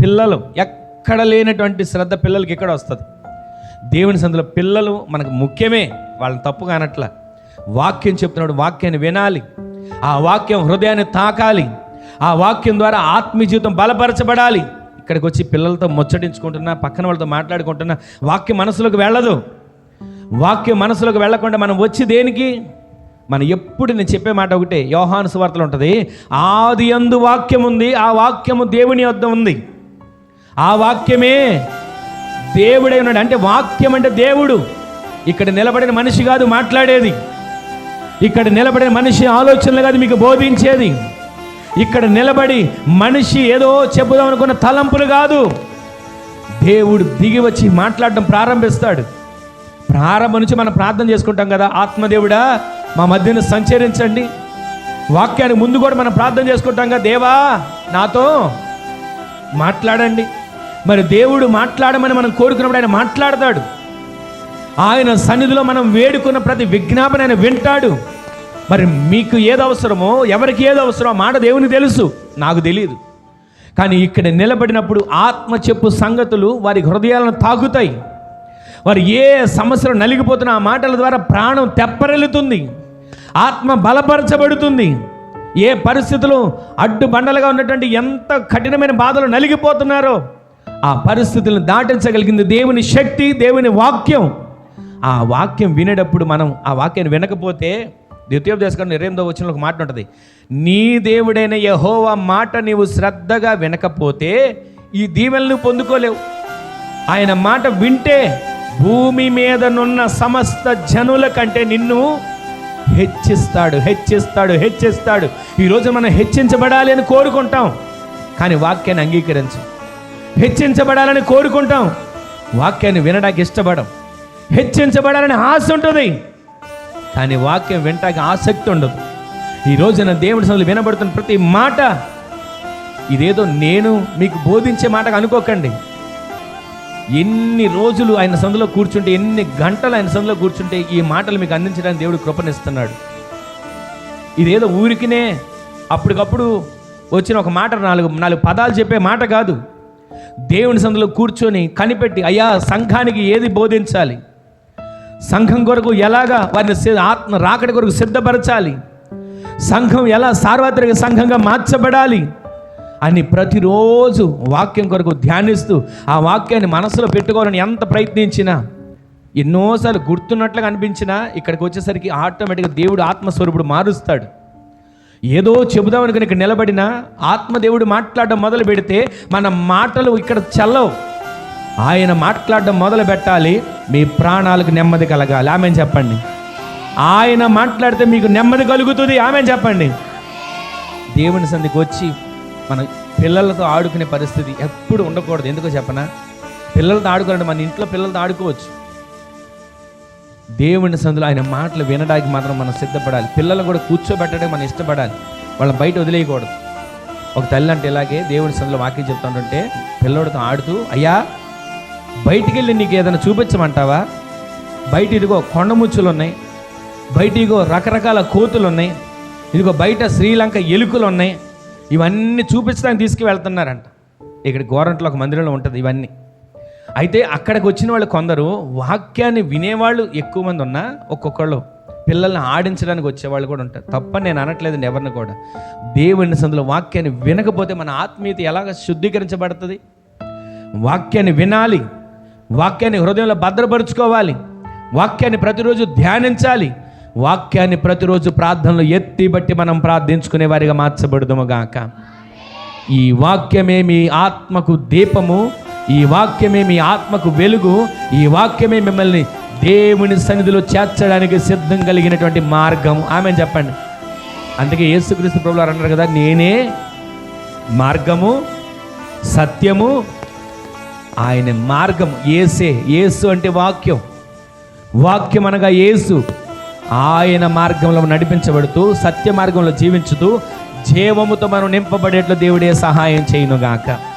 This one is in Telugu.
పిల్లలు ఎక్కడ లేనటువంటి శ్రద్ధ పిల్లలకి ఎక్కడ వస్తుంది? దేవుని సందులో పిల్లలు మనకు ముఖ్యమే. వాళ్ళని తప్పు కానట్ల. వాక్యం చెప్తున్నాడు వాక్యాన్ని వినాలి. ఆ వాక్యం హృదయాన్ని తాకాలి. ఆ వాక్యం ద్వారా ఆత్మీయ జీవితం బలపరచబడాలి. ఇక్కడికి వచ్చి పిల్లలతో ముచ్చటించుకుంటున్నా పక్కన వాళ్ళతో మాట్లాడుకుంటున్నా వాక్యం మనసులోకి వెళ్ళదు. వాక్యం మనసులోకి వెళ్ళకుండా మనం వచ్చి దేనికి? మనం ఎప్పుడు నేను చెప్పే మాట ఒకటే యోహాను సువార్తలు ఉంటుంది ఆది అందు వాక్యం ఉంది ఆ వాక్యము దేవుని వద్ద ఉంది ఆ వాక్యమే దేవుడై ఉన్నాడు. అంటే వాక్యం అంటే దేవుడు. ఇక్కడ నిలబడిన మనిషి కాదు మాట్లాడేది. ఇక్కడ నిలబడిన మనిషి ఆలోచనలు కాదు మీకు బోధించేది. ఇక్కడ నిలబడి మనిషి ఏదో చెబుదాం అనుకున్న తలంపులు కాదు. దేవుడు దిగి వచ్చి మాట్లాడడం ప్రారంభిస్తాడు. ప్రారంభం నుంచి మనం ప్రార్థన చేసుకుంటాం కదా ఆత్మదేవుడా మా మధ్యన సంచరించండి. వాక్యానికి ముందు కూడా మనం ప్రార్థన చేసుకుంటాం కదా దేవా నాతో మాట్లాడండి. మరి దేవుడు మాట్లాడమని మనం కోరుకున్నప్పుడు ఆయన మాట్లాడతాడు. ఆయన సన్నిధిలో మనం వేడుకున్న ప్రతి విజ్ఞాపన ఆయన వింటాడు. మరి మీకు ఏది అవసరమో ఎవరికి ఏది అవసరమో ఆ మాట దేవుని తెలుసు. నాకు తెలియదు కానీ ఇక్కడ నిలబడినప్పుడు ఆత్మ చెప్పు సంగతులు వారి హృదయాలను తాకుతాయి. వారు ఏ సమస్యలు నలిగిపోతున్న ఆ మాటల ద్వారా ప్రాణం తెప్పరెలుతుంది ఆత్మ బలపరచబడుతుంది. ఏ పరిస్థితులు అడ్డు బండలుగా ఉన్నటువంటి ఎంత కఠినమైన బాధలు నలిగిపోతున్నారో ఆ పరిస్థితులను దాటించగలిగింది దేవుని శక్తి దేవుని వాక్యం. ఆ వాక్యం వినేటప్పుడు మనం ఆ వాక్యాన్ని వినకపోతే ద్వితీయోపదేశం ఇరవై వచ్చిన ఒక మాట ఉంటుంది. నీ దేవుడైన యహోవా మాట నీవు శ్రద్ధగా వినకపోతే ఈ దీవెనలు పొందుకోలేవు. ఆయన మాట వింటే భూమి మీదనున్న సమస్త జనుల కంటే నిన్ను హెచ్చిస్తాడు హెచ్చిస్తాడు హెచ్చిస్తాడు. ఈరోజు మనం హెచ్చించబడాలి అని కోరుకుంటాం. కానీ వాక్యాన్ని అంగీకరించాం. హెచ్చించబడాలని కోరుకుంటాం. వాక్యాన్ని వినడానికి ఇష్టపడం. హెచ్చించబడాలని ఆశ ఉంటుంది. కానీ వాక్యం వినటానికి ఆసక్తి ఉండదు. ఈ రోజున దేవుడి సందులు వినబడుతున్న ప్రతి మాట ఇదేదో నేను మీకు బోధించే మాటగా అనుకోకండి. ఎన్ని రోజులు ఆయన సందులో కూర్చుంటే ఎన్ని గంటలు ఆయన సందులో కూర్చుంటే ఈ మాటలు మీకు అందించడానికి దేవుడు కృపణిస్తున్నాడు ఇదేదో ఊరికినే అప్పటికప్పుడు వచ్చిన ఒక మాట నాలుగు నాలుగు పదాలు చెప్పే మాట కాదు. దేవుని సందులో కూర్చొని కనిపెట్టి అయ్యా సంఘానికి ఏది బోధించాలి? సంఘం కొరకు ఎలాగా వారిని ఆత్మ రాకడి కొరకు సిద్ధపరచాలి? సంఘం ఎలా సార్వత్రిక సంఘంగా మార్చబడాలి? అని ప్రతిరోజు వాక్యం కొరకు ధ్యానిస్తూ ఆ వాక్యాన్ని మనసులో పెట్టుకోవాలని ఎంత ప్రయత్నించినా ఎన్నోసార్లు గుర్తున్నట్లుగా అనిపించినా ఇక్కడికి వచ్చేసరికి ఆటోమేటిక్గా దేవుడు ఆత్మస్వరూపుడు మారుస్తాడు. ఏదో చెబుదామని కనుక ఇక్కడ నిలబడిన ఆత్మదేవుడు మాట్లాడడం మొదలు పెడితే మన మాటలు ఇక్కడ చల్లవు. ఆయన మాట్లాడడం మొదలు పెట్టాలి మీ ప్రాణాలకు నెమ్మది కలగాలి. ఆమె చెప్పండి. ఆయన మాట్లాడితే మీకు నెమ్మది కలుగుతుంది. ఆమె చెప్పండి. దేవుని సందికి వచ్చి మన పిల్లలతో ఆడుకునే పరిస్థితి ఎప్పుడు ఉండకూడదు. ఎందుకో చెప్పనా? పిల్లలతో ఆడుకోవాలంటే మన ఇంట్లో పిల్లలతో ఆడుకోవచ్చు. దేవుని సందులో ఆయన మాటలు వినడానికి మాత్రం మనం సిద్ధపడాలి. పిల్లలు కూడా కూర్చోబెట్టడం మనం ఇష్టపడాలి. వాళ్ళని బయట వదిలేయకూడదు. ఒక తల్లి అంటే ఇలాగే దేవుని సందులో వాక్యం చెప్తుంటుంటే పిల్లోడితో ఆడుతూ అయ్యా బయటికి వెళ్ళి నీకు ఏదైనా చూపించమంటావా? బయట ఇదిగో కొండముచ్చులు ఉన్నాయి బయట ఇదిగో రకరకాల కోతులు ఉన్నాయి ఇదిగో బయట శ్రీలంక ఎలుకలు ఉన్నాయి ఇవన్నీ చూపించడానికి తీసుకువెళ్తున్నారంట. ఇక్కడ గోరంట్లో ఒక మందిరంలో ఉంటుంది ఇవన్నీ. అయితే అక్కడికి వచ్చిన వాళ్ళు కొందరు వాక్యాన్ని వినేవాళ్ళు ఎక్కువ మంది ఉన్నా ఒక్కొక్కళ్ళు పిల్లల్ని ఆడించడానికి వచ్చేవాళ్ళు కూడా ఉంటారు. తప్పని నేను అనట్లేదండి ఎవరిని కూడా. దేవుని సందులో వాక్యాన్ని వినకపోతే మన ఆత్మీయత ఎలాగ శుద్ధీకరించబడుతుంది? వాక్యాన్ని వినాలి. వాక్యాన్ని హృదయంలో భద్రపరుచుకోవాలి. వాక్యాన్ని ప్రతిరోజు ధ్యానించాలి. వాక్యాన్ని ప్రతిరోజు ప్రార్థనలు ఎత్తి బట్టి మనం ప్రార్థించుకునే వారిగా మార్చబడుదుము గాక. ఈ వాక్యమే మీ ఆత్మకు దీపము. ఈ వాక్యమే మీ ఆత్మకు వెలుగు ఈ వాక్యమే మిమ్మల్ని దేవుని సన్నిధిలో చేర్చడానికి సిద్ధం కలిగినటువంటి మార్గం. ఆమె చెప్పండి. అందుకే యేసుక్రీస్తు ప్రభులు అన్నారు కదా నేనే మార్గము సత్యము ఆయన మార్గం. ఏసే ఏసు అంటే వాక్యం. వాక్యం అనగా ఏసు ఆయన మార్గంలో నడిపించబడుతూ సత్య మార్గంలో జీవించుతూ జీవముతో మనం నింపబడేట్లు దేవుడే సహాయం చేయనుగాక.